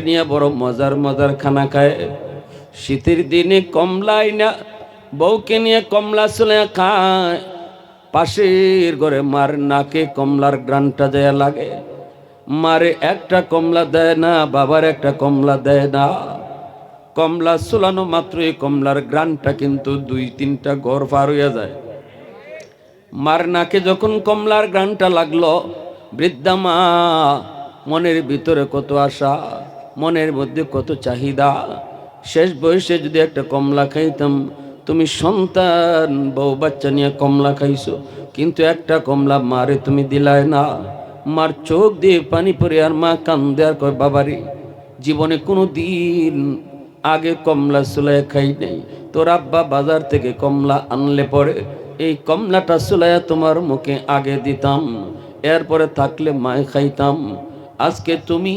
নিয়ে বড় মজার মজার খানা খায়। শীতের দিনে কমলাই না, বউকে নিয়ে কমলা চলে খায়। পাশের ঘরে মার নাকে কমলার গ্রানটা দেয়া লাগে। মারে একটা কমলা দেয় না, বাবার একটা কমলা দেয় না। কমলা চুলানো মাত্রই কমলার গ্রানটা কিন্তু দুই, তিনটা ঘর পার হইয়া যায়। মার নাকে যখন কমলার গ্রানটা লাগল, বৃদ্ধা মা, মনের ভিতরে কত আশা। মনের মধ্যে কত চাহিদা? শেষ বয়সে যদি একটা কমলা খাইতাম, তুমি সন্তান, বউ বাচ্চা নিয়ে কমলা খাইছো, কিন্তু একটা কমলা মারে তুমি দিলায় না। মার চোখ দিয়ে পানি পরে আর মা কান্দে আর কয়, বাবারে, জীবনে কোনো দিন আগে কমলা সুলাই খাই নাই। তোর আব্বা বাজার থেকে কমলা আনলে পরে এই কমলাটা সুলাইয়া তোমার মুখে আগে দিতাম, এরপরে থাকলে মায় খাইতাম। আজকে তুমি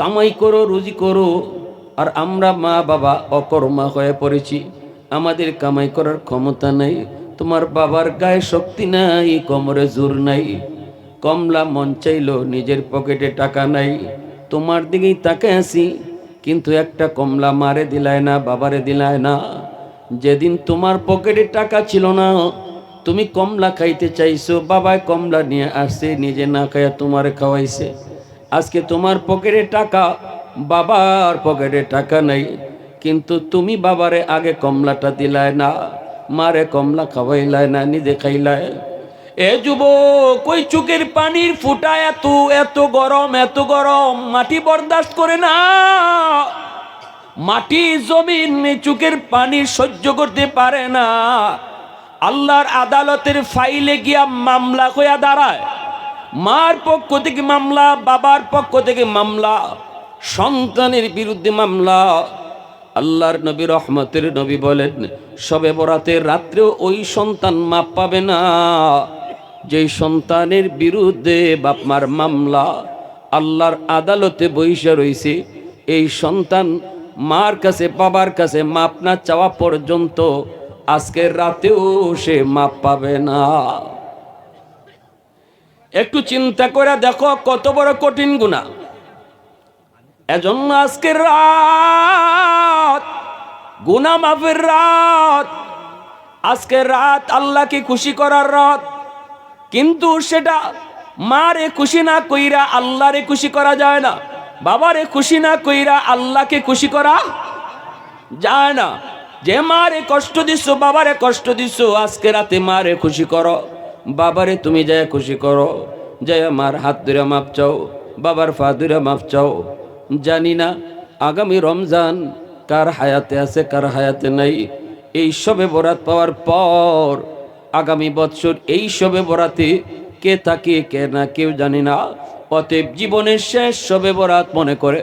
কামাই করো, রুজি করো, আর আমরা মা বাবা অকর্মা হয়ে পড়েছি। আমাদের কামাই করার ক্ষমতা নাই, তোমার বাবার গায়ে শক্তি নাই, কোমরে জোর নাই। কমলা মন চাইলো, নিজের পকেটে টাকা নাই। তোমার দিকেই তাকে আসি কিন্তু একটা কমলা মারে দিলায় না, বাবারে দিলায় না। যেদিন তোমার পকেটে টাকা ছিল না, তুমি কমলা খাইতে চাইছো বাবায় কমলা নিয়ে আসছে, নিজে না খাইয়া তোমারে খাওয়াইছে। আজকে তোমার পকেটে টাকা, বাবার পকেটে টাকা নাই। কিন্তু তুমি বাবারে আগে কমলাটা দিলায় না, মারে কমলা খাওয়াইলায় না, নিজে খাইলায় এ যুব কই চোখের পানির ফুটা এত এত গরম এত গরম, মাটি বরদাস্ত করে না। মাটি জমিন চোখের পানি সহ্য করতে পারে না। আল্লাহর আদালতের ফাইলে গিয়া মামলা হইয়া দাঁড়ায়। মার পক্ষ থেকে মামলা, বাবার পক্ষ থেকে মামলা, সন্তানের বিরুদ্ধে মামলা। আল্লাহর নবী রহমতের নবী বলেন, সবে বরাতে রাত্রেও ওই সন্তান মাপ পাবে না। যেই সন্তানের বিরুদ্ধে বাপমার মামলা আল্লাহর আদালতে বৈশা রইছে, এই সন্তান মার কাছে, বাবার কাছে মাপ না চাওয়া পর্যন্ত আজকের রাতেও সে মাপ পাবে না। একটু চিন্তা করে দেখো কত বড় কঠিন গুণা। এজন্য আজকের রাত গুনা মাফের রাত, আজকের রাত আল্লাহকে খুশি করার রাত। কিন্তু সেটা মারে খুশি না কইরা আল্লাহরে খুশি করা যায় না, বাবারে খুশি না কইরা আল্লাহকে খুশি করা যায় না। যে মারে কষ্ট দিচ্ছ বাবারে কষ্ট দিচ্ছ আজকে রাতে মারে খুশি করো। বাবারে তুমি যায় খুশি করো, যায় মার হাত ধরে মাপ চাও, বাবার ফা ধরে মাপ চাও। জানি না আগামী রমজান কার হায়াতে আছে, কার হায়াতে নাই। এই সবে বরাত পাওয়ার পর আগামী বৎসর এই সবে বরাতে কে থাকে, কে না, কেউ জানি না। অতএব জীবনের শেষ সবে বরাত মনে করে,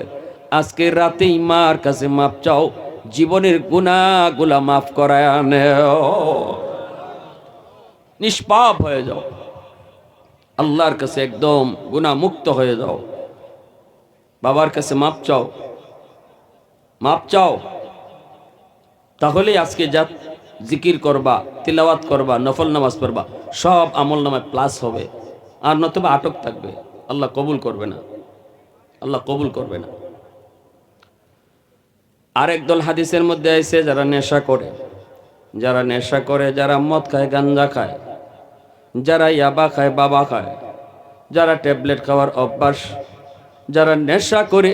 আজকে রাতেই মার কাছে মাপ চাও, জীবনের গুণাগুলা মাফ করায় আনেও নিষ্পাপ হয়ে যাও। আল্লাহর কাছে একদম গুণা মুক্ত হয়ে যাও। বাবার কাছে মাপ চাও। মাপ চাও। তাহলেই আজকে যা জিকির করবা, তিলাওয়াত করবা, নফল নামাজ পড়বা, সব আমল নামায় প্লাস হবে। আর নতুবা আটক থাকবে। আল্লাহ কবুল করবে না। আল্লাহ কবুল করবে না। আরেক দল হাদিসের মধ্যে আছে যারা নেশা করে, যারা নেশা করে, যারা মদ খায় গাঞ্জা খায় যারা ইয়াবা খায়, বাবা খায়। যারা ট্যাবলেট খাওয়ার অভ্যাস, যারা নেশা করে,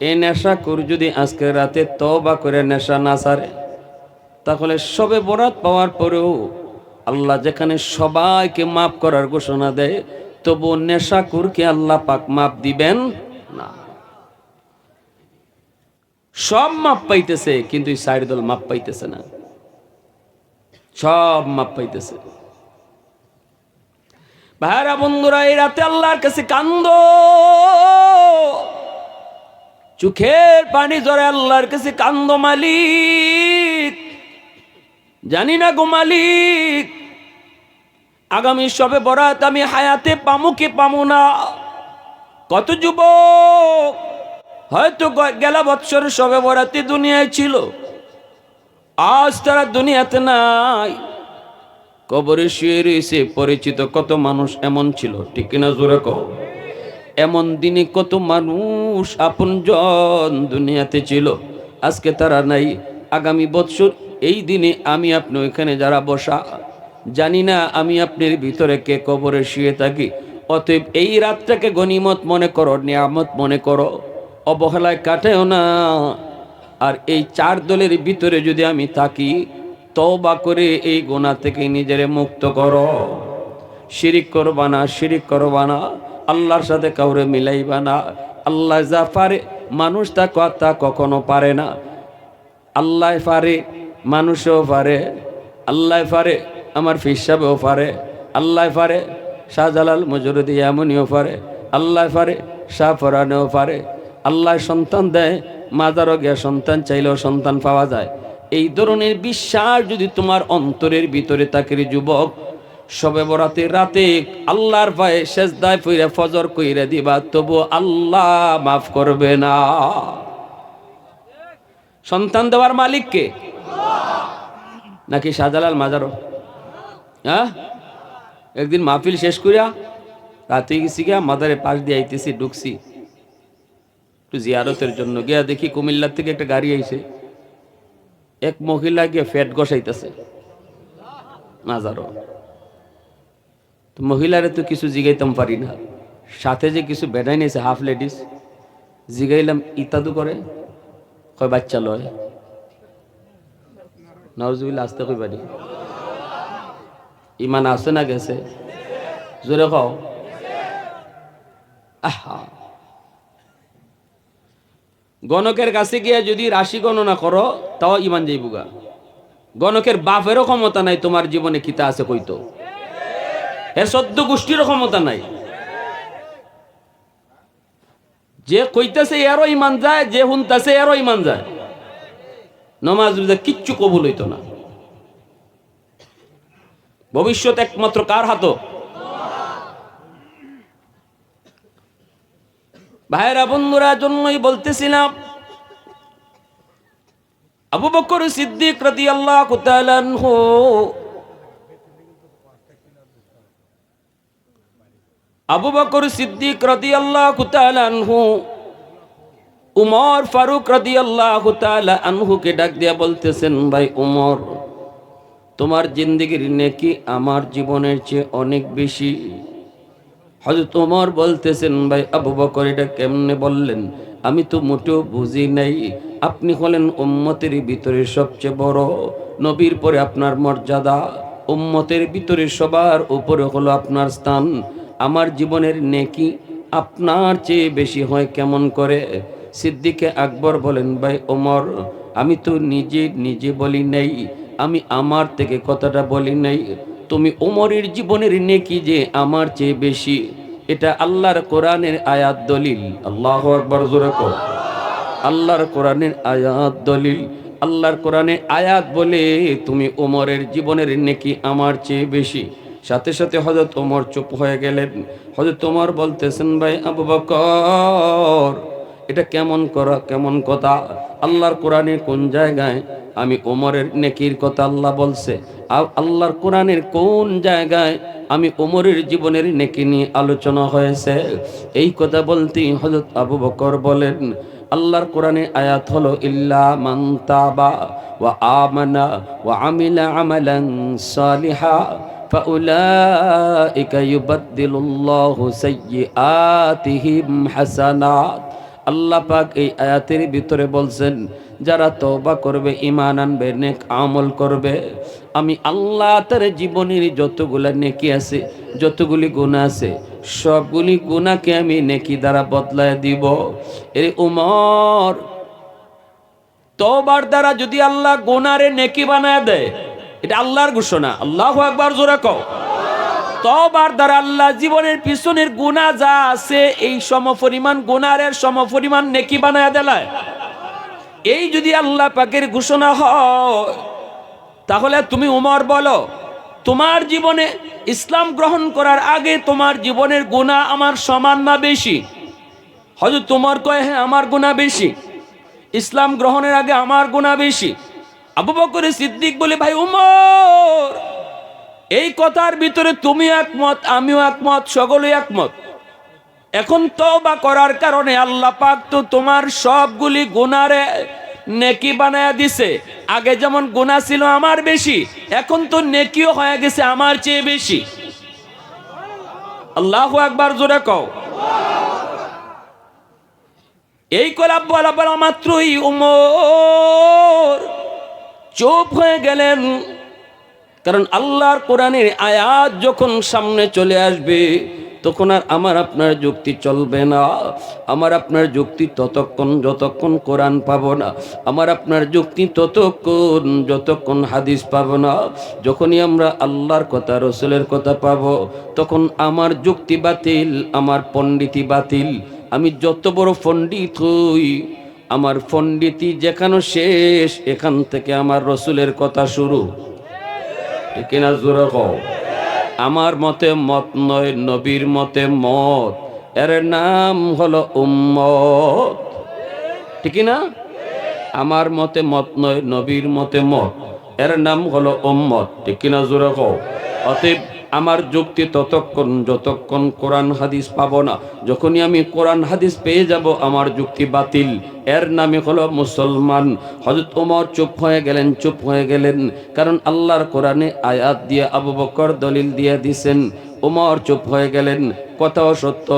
এই নেশা করে যদি আজকে রাতে তবা করে নেশা না সারে, তাহলে সবে বরাত পাওয়ার পরেও আল্লাহ যেখানে সবাইকে মাফ করার ঘোষণা দেয়, তবু নেশা কুরকে আল্লাহ পাক মাপ দিবেন? না। সব মাপ পাইতেছে, কিন্তু সাইড দল মাপ পাইতেছে না। সব মাপ পাইতেছে। ভাইরা বন্ধুরা, এই রাতে আল্লাহর কাছে কান্দ। চোখের পানি জরে আল্লাহর কাছে কান্দ, মালিক। জানি না গো মালিক, আগামী সবে বরাত আমি হায়াতে পামু কি পামু না? কত যুবক, হয়তো গেলা বৎসর সবে বরাতে দুনিয়ায় ছিল। আজ তারা দুনিয়াতে নাই। কবরে শুয়ে রয়েছে পরিচিত কত মানুষ এমন ছিল, ঠিক কিনা জোরে কহ এমন দিনে কত মানুষ আপনজন দুনিয়াতে ছিল, আজকে তারা নাই। আগামী বৎসর এই দিনে আমি আপনি ওইখানে যারা বসা, জানি না আমি আপনার ভিতরে কে কবরে শুয়ে থাকি, অতএব এই রাতটাকে গনিমত মনে করো, নিয়ামত মনে করো, অবহেলায় কাটেও না। আর এই চার দলের ভিতরে যদি আমি থাকি তবা করে এই গোনা থেকে নিজেরে মুক্ত করো। শিরিক করবা না, শিরিক করবা না। আল্লাহর সাথে কাউরে মিলাইবা না। আল্লাহ যা পারে, মানুষ তা কথা কখনো পারে না। আল্লাহ পারে, মানুষও পারে। আল্লাহ পারে, আমার ফিসাবেও পারে। আল্লাহ পারে, শাহজালাল মজুরুদ্দি এমনিও পারে। আল্লাহ পারে, শাহ ফরানেও পারে। আল্লাহ সন্তান দেয়, মাজারও গিয়া সন্তান চাইলেও সন্তান পাওয়া যায়। এই ধরনের বিশ্বাস যদি তোমার অন্তরের ভিতরে থাকে যুবক, সবে বরাতে রাতে আল্লাহর পায়ে শেষদায় ফিরে ফজর কইরে দিবা, তবু আল্লাহ মাফ করবে না। সন্তান দেওয়ার মালিক কে? নাকি শাহজালাল মাজারো? হ্যাঁ? একদিন মাহফিল শেষ করিয়া রাতে গেছি গিয়া মাদারে পাশ দিয়ে আইতেছি, ঢুকছি। একটু জিয়ারতের জন্য গিয়া দেখি কুমিল্লার থেকে একটা গাড়ি আইছে। এক মহিলা গিয়ে ফ্যাট গসাইতেছে মাজারো তো মহিলারে তো কিছু জিগাইতাম পারি না। সাথে যে কিছু বেড়াই নিয়েছে হাফ লেডিস জিগাইলাম ইত্যাদু করে, কয় বাচ্চা লয়? নজুবিল আসতে কই বাড়ি ইমান আছে না গেছে? জোরে কও। আহা। গণকের কাছে গিয়ে যদি রাশি গণনা করো তাও ইমান যাইবুগা গণকের বাপেরও ক্ষমতা নাই, তোমার জীবনে কিতা আছে কইতো। এর সদ্য গোষ্ঠীরও ক্ষমতা নাই। যে কইতেছে এরও ইমান যায়, যে শুনতেছে এরও ইমান যায়। নমাজ রোজা কিচ্ছু কবুল হইতো না। ভবিষ্যৎ একমাত্র কার হাত? ভাইরা, বন্ধুরা জন্যই বলতেছিলাম আবু বকর সিদ্দিক তাআলা আনহু। আবু বকর সিদ্দিক তাআলা আনহু। উমর ফারুক রাদিয়াল্লাহু তাআলা আনহুকে ডাক দিয়া বলতেছেন, ভাই উমর, তোমার জিন্দগির নেকি আমার জীবনের চেয়ে অনেক বেশি? হযরত উমর বলতেছেন, ভাই আবু বকর, এটা কেমনে বললেন? আমি তো মোটেও বুঝি নাই। আপনি হলেন উম্মতের ভিতরে সবচেয়ে বড়। নবীর পরে আপনার মর্যাদা। উম্মতের ভিতরে সবার উপরে হলো আপনার স্থান। আমার জীবনের নেকি আপনার চেয়ে বেশি হয় কেমন করে? সিদ্দিকে আকবর বলেন, ভাই ওমর, আমি তো নিজে নিজে বলি নাই। আমি আমার থেকে কথাটা বলি নাই। তুমি ওমরের জীবনের নেকি যে আমার চেয়ে বেশি। এটা আল্লাহর কোরআনের আয়াত দলিল। আল্লাহ আকবর, জোরে কও। আল্লাহর কোরআনের আয়াত দলিল। আল্লাহর কোরআনে আয়াত বলে তুমি ওমরের জীবনের নেকি আমার চেয়ে বেশি। সাথে সাথে হজরত ওমর চুপ হয়ে গেলেন। হজরত ওমর বলতেছেন, ভাই আবু বকর এটা কেমন করা কেমন কথা আল্লাহর কোরআনে কোন জায়গায় আমি ওমরের নেকির কথা আল্লাহ বলছে আর আল্লাহর কোরআনের কোন জায়গায় আমি ওমরের জীবনের নেকি নিয়ে আলোচনা হয়েছে এই কথা বলতেই হজরত আবু বকর বলেন আল্লাহর কোরআনে আয়াত হলো ইল্লা মান তাবা ওয়া আমানা ওয়া আমিলা আমালান সালিহা فأولئك يبدل الله سيئاتهم حسنات আল্লাহ পাক এই আয়াতের ভিতরে বলছেন, যারা তওবা করবে, ঈমান আনবে, নেক আমল করবে, আমি আল্লাহ তার জীবনের যতগুলা নেকি আছে, যতগুলি গুনাহ আছে, সবগুলি গুনাহকে আমি নেকি দ্বারা বদলায় দিব। এর উমর, তওবার দ্বারা যদি আল্লাহ গুনারে নেকি বানায় দেয়, এটা আল্লাহর ঘোষণা। আল্লাহ একবার জোরে কও। তবার দ্বারা আল্লাহ জীবনের পিছনের গুণা যা আছে, এই সম পরিমাণ গুনারের সম পরিমাণ নেকি বানায় দেলায়। এই যদি আল্লাহ পাকের ঘোষণা হয়, তাহলে তুমি উমর বলো, তোমার জীবনে ইসলাম গ্রহণ করার আগে তোমার জীবনের গুণা আমার সমান না বেশি? হয়তো তোমার কয় হ্যাঁ আমার গুণা বেশি। ইসলাম গ্রহণের আগে আমার গুণা বেশি। আবু বকর সিদ্দিক বলে, ভাই উমর এই কথার ভিতরে তুমি একমত, আমিও একমত সকলে একমত। এখন তওবা করার কারণে আল্লাহ পাক তো তোমার সবগুলি গুনারে নেকি বানায়া দিছে। আগে যেমন গুনাহ ছিল আমার বেশি, এখন তো নেকিও হয়ে গেছে আমার চেয়ে বেশি। আল্লাহু একবার জোরে কও। এই কলা বলা বলা মাত্রই উমর চুপ হয়ে গেলেন। কারণ আল্লাহর কোরআনের আয়াত যখন সামনে চলে আসবে, তখন আর আমার আপনার যুক্তি চলবে না। আমার আপনার যুক্তি ততক্ষণ, যতক্ষণ কোরআন পাবো না। আমার আপনার যুক্তি ততক্ষণ, যতক্ষণ হাদিস পাব না। যখনই আমরা আল্লাহর কথা, রসুলের কথা পাব, তখন আমার যুক্তি বাতিল, আমার পণ্ডিতি বাতিল। আমি যত বড় পণ্ডিত হই, আমার পণ্ডিতি যেখানে শেষ, এখান থেকে আমার রসুলের কথা শুরু। ঠিক না জোরে কও। আমার মতে মত নয়, নবীর মতে মত। এর নাম হলো উম্মত। ঠিক না? আমার মতে মত নয়, নবীর মতে মত। এর নাম হলো উম্মত। ঠিক না জোরে কও। অতএব আমার যুক্তি ততক্ষণ, যতক্ষণ কোরআন হাদিস পাবো না, যখনই আমি কোরআন হাদিস পেয়ে যাব, আমার যুক্তি বাতিল। এর নামে হলো মুসলমান। হজরত ওমর চুপ হয়ে গেলেন, চুপ হয়ে গেলেন, কারণ আল্লাহর কোরআনে আয়াত দিয়ে আবু বকর দলিল দিয়ে দিছেন। ওমর চুপ হয়ে গেলেন। কথাও সত্য,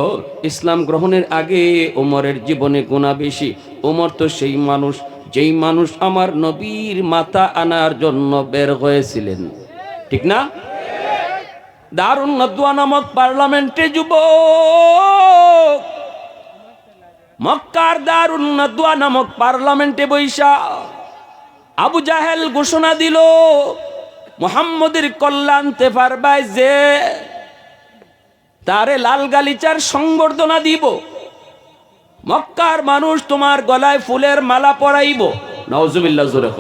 ইসলাম গ্রহণের আগে ওমরের জীবনে গুণা বেশি। ওমর তো সেই মানুষ, যেই মানুষ আমার নবীর মাথা আনার জন্য বের হয়েছিলেন। ঠিক না? দারুণ নদুয়া নামক পার্লামেন্টে যুব মক্কার দারুণ নদুয়া নামক পার্লামেন্টে বৈশা আবু জাহেল ঘোষণা দিল, মোহাম্মদের কল্যাণ তেফার বাই যে তারে লাল গালিচার সংবর্ধনা দিব। মক্কার মানুষ তোমার গলায় ফুলের মালা পরাইব। নওজুবিল্লাহ জোরে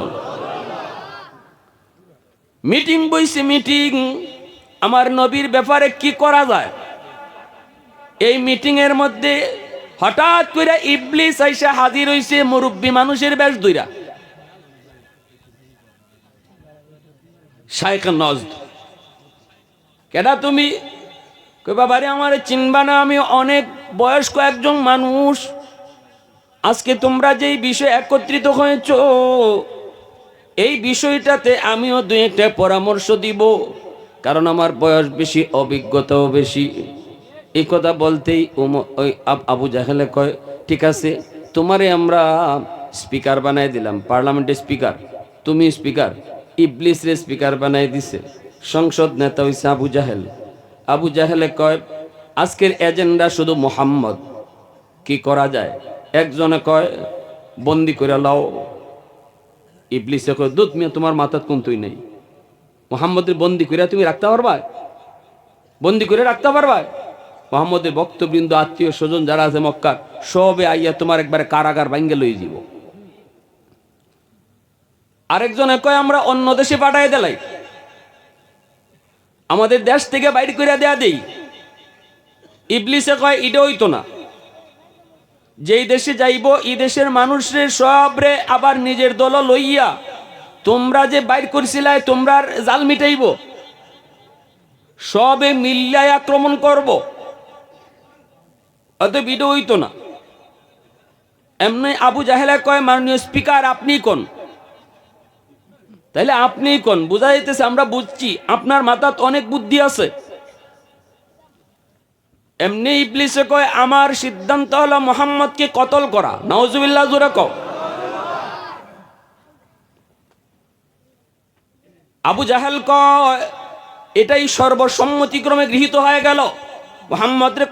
মিটিং বইছে মিটিং আমার নবীর ব্যাপারে কি করা যায়? এই মিটিং এর মধ্যে হঠাৎ করে ইবলিস আইসা হাজির হইছে মুরব্বী মানুষের বেশ দুইরা। শাইখ নজদ। কেডা তুমি? বাবারে, আমার চিনবা না, আমি অনেক বয়স্ক একজন মানুষ। আজকে তোমরা যেই বিষয়ে একত্রিত হয়েছ, এই বিষয়টাতে আমিও দুই একটা পরামর্শ দিব। কারণ আমার বয়স বেশি, অভিজ্ঞতাও বেশি। এই কথা বলতেই ওই আবু জাহেলে কয়, ঠিক আছে, তোমারে আমরা স্পিকার বানাই দিলাম, পার্লামেন্টের স্পিকার তুমি স্পিকার ইবলিসরে স্পিকার বানাই দিছে, সংসদ নেতা হইছে আবু জাহেল। আবু জাহেলে কয়, আজকের এজেন্ডা শুধু মোহাম্মদ। কি করা যায়? একজনে কয়, বন্দি করে লাও। ইবলিসে কয়, দুধ মিয়া, তোমার মাথাত কোন তুই নেই? মোহাম্মদের বন্দি করে তুমি রাখতে পারবা? বন্দি করে রাখতে পারবা? মোহাম্মদের ভক্তবৃন্দ, আত্মীয় স্বজন যারা আছে মক্কার, সবে আইয়া তোমার একবারে কারাগার ভাঙ্গে লই যাব আরেকজনে কয়, আমরা অন্য দেশে পাঠাই দেলাই। আমাদের দেশ থেকে বাইর করে দেয়া দেই। ইবলিসে কয় ইটা হইতো না। যেই দেশে যাইব, এই দেশের মানুষের সবরে আবার নিজের দল লইয়া তোমরা যে বাইর করছিলাই তোমরা জাল মিটাইব। সবে মিল্লায় আক্রমণ করব। অতএব এটা হইতো না। এমনি আবু জাহেলা কয়, মাননীয় স্পিকার, আপনি কোন? তাইলে আপনি কোন? বোঝা যাইতেছে, আমরা বুঝছি। আপনার মাথাত অনেক বুদ্ধি আছে। এমনি ইবলিসে কয়, আমার সিদ্ধান্ত হলো মোহাম্মদকে কতল করা। নওজুবিল্লাহ জোরে কও। আবু জাহেল কয় এটাই সর্বসম্মতিক্রমে গৃহীত হয়ে গেল। মোহাম্মদের